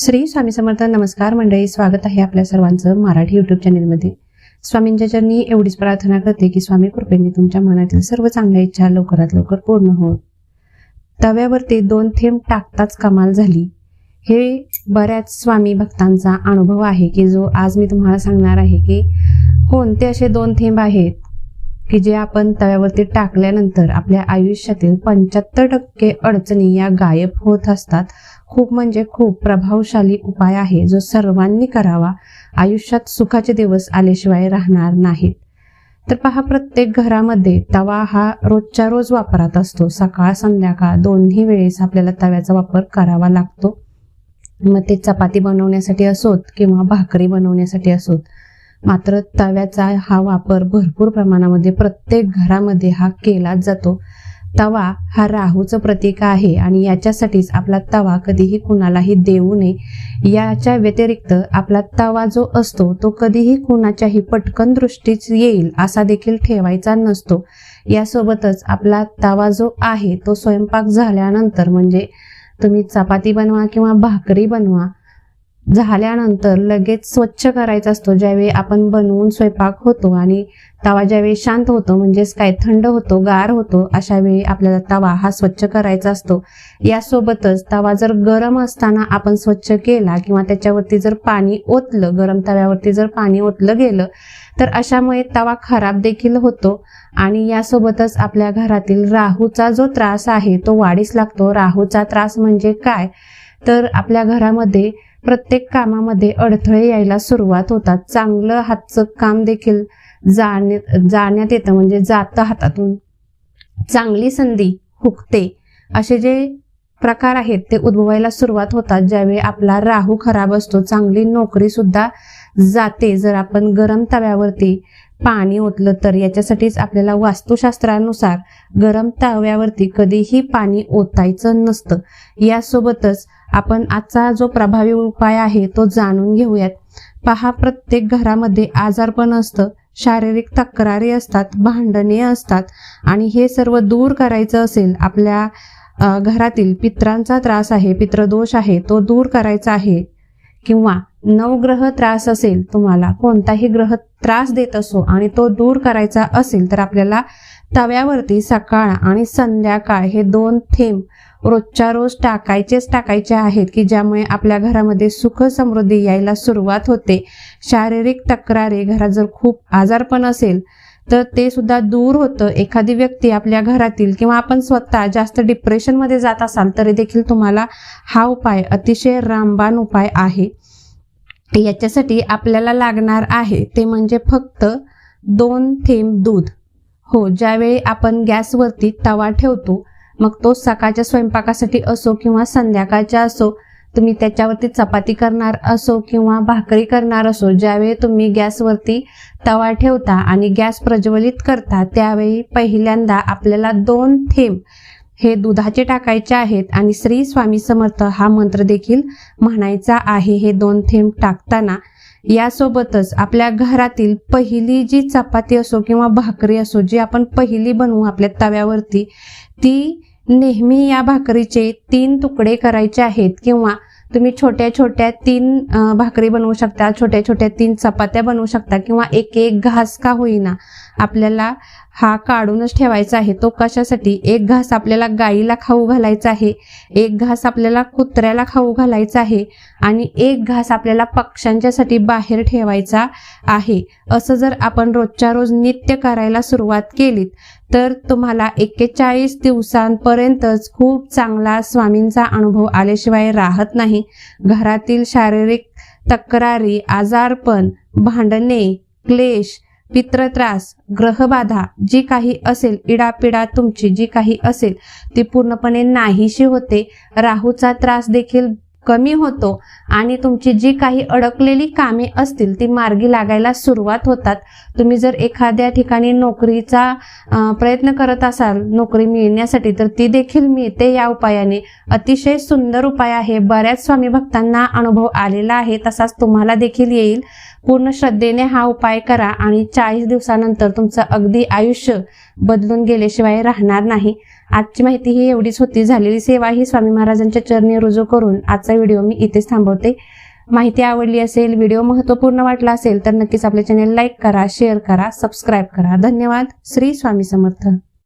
श्री स्वामी समर्थ नमस्कार मंडळी स्वागत आहे आपल्या सर्वांचं मराठी युट्यूब चॅनेलमध्ये स्वामींच्या चरणी एवढीच प्रार्थना करते की स्वामी कृपेने तुमच्या मनातील सर्व चांगल्या इच्छा लवकरात लवकर पूर्ण हो तव्यावरती दोन थेंब टाकताच कमाल झाली. हे बऱ्याच स्वामी भक्तांचा अनुभव आहे की जो आज मी तुम्हाला सांगणार आहे की कोणते असे दोन थेंब आहेत? की जे आपण तव्यावरती टाकल्यानंतर आपल्या आयुष्यातील पंच्याहत्तर टक्के अडचणी या गायब होत असतात. खूप म्हणजे खूप प्रभावशाली उपाय आहे जो सर्वांनी करावा. आयुष्यात सुखाचे दिवस आल्याशिवाय राहणार नाहीत. तर पहा प्रत्येक घरामध्ये तवा हा रोजच्या रोज वापरात असतो. सकाळ संध्याकाळ दोन्ही वेळेस आपल्याला तव्याचा वापर करावा लागतो. मग ते चपाती बनवण्यासाठी असोत किंवा भाकरी बनवण्यासाठी असोत. मात्र तव्याचा हा वापर भरपूर प्रमाणामध्ये प्रत्येक घरामध्ये हा केलाच जातो. तवा हा राहूचं प्रतीक आहे आणि याच्यासाठीच आपला तवा कधीही कुणालाही देऊ नये. याच्या व्यतिरिक्त आपला तवा जो असतो तो कधीही कुणाच्याही पटकन दृष्टीच येईल असा देखील ठेवायचा नसतो. यासोबतच आपला तवा जो आहे तो स्वयंपाक झाल्यानंतर म्हणजे तुम्ही चपाती बनवा किंवा भाकरी बनवा झाल्यानंतर लगेच स्वच्छ करायचा असतो. ज्यावेळी आपण बनवून स्वयंपाक होतो आणि तवा ज्यावेळी शांत होतो म्हणजेच काय थंड होतो गार होतो अशा वेळी आपल्याला तवा हा स्वच्छ करायचा असतो. यासोबतच तवा जर गरम असताना आपण स्वच्छ केला किंवा त्याच्यावरती जर पाणी ओतलं गरम तव्यावरती जर पाणी ओतलं गेलं तर अशामुळे तवा खराब देखील होतो. आणि यासोबतच आपल्या घरातील राहूचा जो त्रास आहे तो वाढीस लागतो. राहूचा त्रास म्हणजे काय? तर आपल्या घरामध्ये प्रत्येक कामामध्ये अडथळे यायला सुरुवात होतात. चांगलं हातचं काम देखील जाण्यात जाण्यात येतं म्हणजे जातं हातातून. चांगली संधी हुकते. असे जे प्रकार आहेत ते उद्भवायला सुरुवात होतात ज्यावेळी आपला राहू खराब असतो. चांगली नोकरी सुद्धा जाते. जर आपण गरम तव्यावरती पाणी ओतलं तर याच्यासाठीच आपल्याला वास्तुशास्त्रानुसार गरम तव्यावरती कधीही पाणी ओतायचं नसतं. यासोबतच आपण आजचा जो प्रभावी उपाय आहे तो जाणून घेऊयात. पहा प्रत्येक घरामध्ये आजारपण असतं शारीरिक तक्रारी असतात भांडणे असतात आणि हे सर्व दूर करायचं असेल आपल्या घरातील पित्रांचा त्रास आहे पित्रदोष आहे तो दूर करायचा आहे किंवा नवग्रह त्रास असेल तुम्हाला कोणताही ग्रह त्रास देत असो आणि तो दूर करायचा असेल तर आपल्याला तव्यावरती सकाळ आणि संध्याकाळ हे दोन थेंब रोजच्या रोज टाकायचेच टाकायचे आहेत की ज्यामुळे आपल्या घरामध्ये सुख समृद्धी यायला सुरुवात होते. शारीरिक तक्रारी घरात जर खूप आजारपण असेल तर ते सुद्धा दूर होतं. एखादी व्यक्ती आपल्या घरातील किंवा आपण स्वतः जास्त डिप्रेशनमध्ये जात असाल तरी देखील तुम्हाला हा उपाय अतिशय रामबाण उपाय आहे. याच्यासाठी आपल्याला लागणार आहे ते म्हणजे फक्त दोन थेंब दूध. हो ज्यावेळी आपण गॅसवरती तवा ठेवतो मग तो सकाळच्या स्वयंपाकासाठी असो किंवा संध्याकाळच्या असो तुम्ही त्याच्यावरती चपाती करणार असो किंवा भाकरी करणार असो ज्यावेळी तुम्ही गॅसवरती तवा ठेवता आणि गॅस प्रज्वलित करता त्यावेळी पहिल्यांदा आपल्याला दोन थेंब हे दुधाचे टाकायचे आहेत आणि श्री स्वामी समर्थ हा मंत्र देखील म्हणायचा आहे. हे दोन थेंब टाकताना यासोबतच आपल्या घरातील पहिली जी चपाती असो किंवा भाकरी असो जी आपण पहिली बनवू आपल्या तव्यावरती ती नेहमी या भाकरीचे तीन तुकडे करायचे आहेत किंवा तुम्ही छोट्या छोट्या तीन भाकरी बनवू शकता छोट्या छोट्या तीन चपात्या बनवू शकता किंवा एक एक घास का होईना. आपल्याला हा काढूनच ठेवायचा आहे. तो कशासाठी? एक घास आपल्याला गाईला खाऊ घालायचा आहे. एक घास आपल्याला कुत्र्याला खाऊ घालायचा आहे. आणि एक घास आपल्याला पक्ष्यांच्यासाठी बाहेर ठेवायचा आहे. असं जर आपण रोजच्या रोज नित्य करायला सुरुवात केलीत तर तुम्हाला एक्केचाळीस दिवसांपर्यंतच खूप चांगला स्वामींचा अनुभव आल्याशिवाय राहत नाही. घरातील शारीरिक तक्रारी आजारपण भांडणे क्लेश पित्रत्रास ग्रहबाधा जी काही असेल इडापिडा तुमची जी काही असेल ती पूर्णपणे नाहीशी होते. राहूचा त्रास देखील कमी होतो आणि तुमची जी काही अडकलेली कामे असतील ती मार्गी लागायला सुरुवात होतात. तुम्ही जर एखाद्या ठिकाणी नोकरीचा प्रयत्न करत असाल नोकरी मिळण्यासाठी तर ती देखील मिळते या उपायाने. अतिशय सुंदर उपाय आहे. बऱ्याच स्वामी भक्तांना अनुभव आलेला आहे तसाच तुम्हाला देखील येईल. पूर्ण श्रद्धेने हा उपाय करा आणि चाळीस दिवसानंतर तुमचं अगदी आयुष्य बदलून गेल्याशिवाय राहणार नाही. आजची माहिती ही एवढीच होती. झालेली सेवा ही स्वामी महाराजांच्या चरणी रुजू करून आजचा व्हिडिओ मी इथेच थांबवते. माहिती आवडली असेल व्हिडिओ महत्त्वपूर्ण वाटला असेल तर नक्कीच आपल्या चॅनेल लाईक करा शेअर करा सबस्क्राईब करा. धन्यवाद. श्री स्वामी समर्थ.